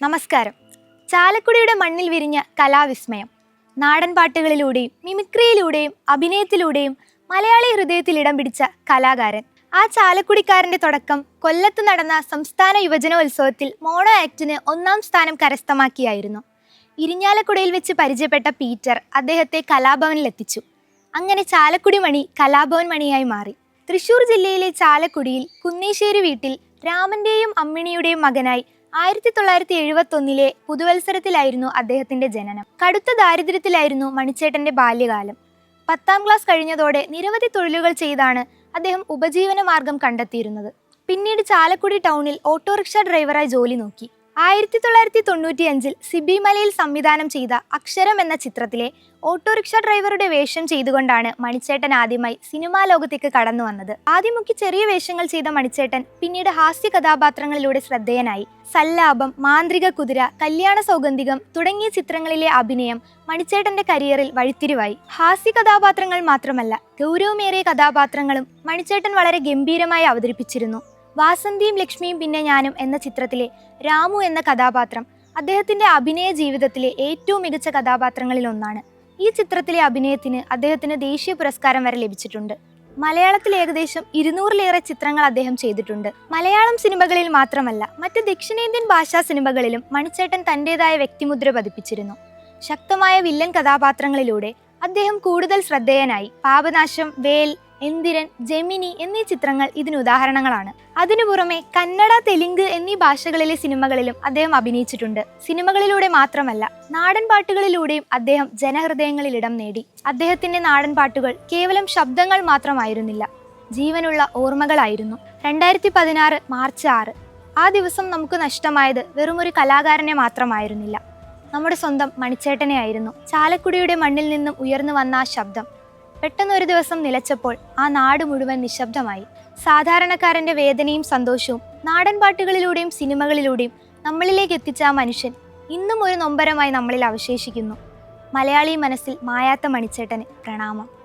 നമസ്കാരം. ചാലക്കുടിയുടെ മണ്ണിൽ വിരിഞ്ഞ കലാവിസ്മയം. നാടൻ പാട്ടുകളിലൂടെയും മിമിക്രിയിലൂടെയും അഭിനയത്തിലൂടെയും മലയാളി ഹൃദയത്തിൽ ഇടം പിടിച്ച കലാകാരൻ. ആ ചാലക്കുടിക്കാരന്റെ തുടക്കം കൊല്ലത്ത് നടന്ന സംസ്ഥാന യുവജനോത്സവത്തിൽ മോണോ ആക്ടിന് ഒന്നാം സ്ഥാനം കരസ്ഥമാക്കിയായിരുന്നു. ഇരിഞ്ഞാലക്കുടയിൽ വെച്ച് പരിചയപ്പെട്ട പീറ്റർ അദ്ദേഹത്തെ കലാഭവനിലെത്തിച്ചു അങ്ങനെ ചാലക്കുടി മണി കലാഭവൻ മണിയായി മാറി. തൃശൂർ ജില്ലയിലെ ചാലക്കുടിയിൽ കുന്നേശ്ശേരി വീട്ടിൽ രാമന്റെയും അമ്മിണിയുടെയും മകനായി ആയിരത്തി തൊള്ളായിരത്തി എഴുപത്തി ഒന്നിലെ പുതുവത്സരത്തിലായിരുന്നു അദ്ദേഹത്തിന്റെ ജനനം. കടുത്ത ദാരിദ്ര്യത്തിലായിരുന്നു മണിച്ചേട്ടന്റെ ബാല്യകാലം. പത്താം ക്ലാസ് കഴിഞ്ഞതോടെ നിരവധി തൊഴിലുകൾ ചെയ്താണ് അദ്ദേഹം ഉപജീവന മാർഗം കണ്ടെത്തിയിരുന്നത്. പിന്നീട് ചാലക്കുടി ടൗണിൽ ഓട്ടോറിക്ഷ ഡ്രൈവറായി ജോലി നോക്കി. ആയിരത്തി തൊള്ളായിരത്തി തൊണ്ണൂറ്റി അഞ്ചിൽ സിബി മലയിൽ സംവിധാനം ചെയ്ത അക്ഷരം എന്ന ചിത്രത്തിലെ ഓട്ടോറിക്ഷ ഡ്രൈവറുടെ വേഷം ചെയ്തുകൊണ്ടാണ് മണിച്ചേട്ടൻ ആദ്യമായി സിനിമാ ലോകത്തേക്ക് കടന്നു വന്നത്. ആദ്യമൊക്കെ ചെറിയ വേഷങ്ങൾ ചെയ്ത മണിച്ചേട്ടൻ പിന്നീട് ഹാസ്യ കഥാപാത്രങ്ങളിലൂടെ ശ്രദ്ധേയനായി. സല്ലാപം മാന്ത്രിക കുതിര കല്യാണ സൗഗന്ധികം തുടങ്ങിയ ചിത്രങ്ങളിലെ അഭിനയം മണിച്ചേട്ടന്റെ കരിയറിൽ വഴിത്തിരിവായി. ഹാസ്യ കഥാപാത്രങ്ങൾ മാത്രമല്ല ഗൗരവമേറിയ കഥാപാത്രങ്ങളും മണിച്ചേട്ടൻ വളരെ ഗംഭീരമായി അവതരിപ്പിച്ചിരുന്നു. വാസന്തിയും ലക്ഷ്മിയും പിന്നെ ഞാനും എന്ന ചിത്രത്തിലെ രാമു എന്ന കഥാപാത്രം അദ്ദേഹത്തിന്റെ അഭിനയ ജീവിതത്തിലെ ഏറ്റവും മികച്ച കഥാപാത്രങ്ങളിൽ ഒന്നാണ്. ഈ ചിത്രത്തിലെ അഭിനയത്തിന് അദ്ദേഹത്തിന് ദേശീയ പുരസ്കാരം വരെ ലഭിച്ചിട്ടുണ്ട്. മലയാളത്തിൽ ഏകദേശം ഇരുന്നൂറിലേറെ ചിത്രങ്ങൾ അദ്ദേഹം ചെയ്തിട്ടുണ്ട്. മലയാളം സിനിമകളിൽ മാത്രമല്ല മറ്റ് ദക്ഷിണേന്ത്യൻ ഭാഷാ സിനിമകളിലും മണിച്ചേട്ടൻ തന്റെതായ വ്യക്തിമുദ്ര പതിപ്പിച്ചിരുന്നു. ശക്തമായ വില്ലൻ കഥാപാത്രങ്ങളിലൂടെ അദ്ദേഹം കൂടുതൽ ശ്രദ്ധേയനായി. പാപനാശം വേൽ എന്തിരൻ ജെമിനി എന്നീ ചിത്രങ്ങൾ ഇതിന് ഉദാഹരണങ്ങളാണ്. അതിനു പുറമെ കന്നഡ തെലുങ്ക് എന്നീ ഭാഷകളിലെ സിനിമകളിലും അദ്ദേഹം അഭിനയിച്ചിട്ടുണ്ട്. സിനിമകളിലൂടെ മാത്രമല്ല നാടൻ പാട്ടുകളിലൂടെയും അദ്ദേഹം ജനഹൃദയങ്ങളിൽ ഇടം നേടി. അദ്ദേഹത്തിന്റെ നാടൻ പാട്ടുകൾ കേവലം ശബ്ദങ്ങൾ മാത്രമായിരുന്നില്ല ജീവനുള്ള ഓർമ്മകളായിരുന്നു. രണ്ടായിരത്തി പതിനാറ് മാർച്ച് ആറ് ആ ദിവസം നമുക്ക് നഷ്ടമായത് വെറുമൊരു കലാകാരനെ മാത്രമായിരുന്നില്ല. നമ്മുടെ സ്വന്തം മണിച്ചേട്ടനെ ആയിരുന്നു ചാലക്കുടിയുടെ മണ്ണിൽ നിന്നും ഉയർന്നു വന്ന ആ ശബ്ദം പെട്ടെന്ന് ഒരു ദിവസം നിലച്ചപ്പോൾ ആ നാട് മുഴുവൻ നിശബ്ദമായി. സാധാരണക്കാരന്റെ വേദനയും സന്തോഷവും നാടൻ പാട്ടുകളിലൂടെയും സിനിമകളിലൂടെയും നമ്മളിലേക്ക് എത്തിച്ച ആ മനുഷ്യൻ ഇന്നും ഒരു നൊമ്പരമായി നമ്മളിൽ അവശേഷിക്കുന്നു. മലയാളി മനസ്സിൽ മായാത്ത മണിച്ചേട്ടന് പ്രണാമം.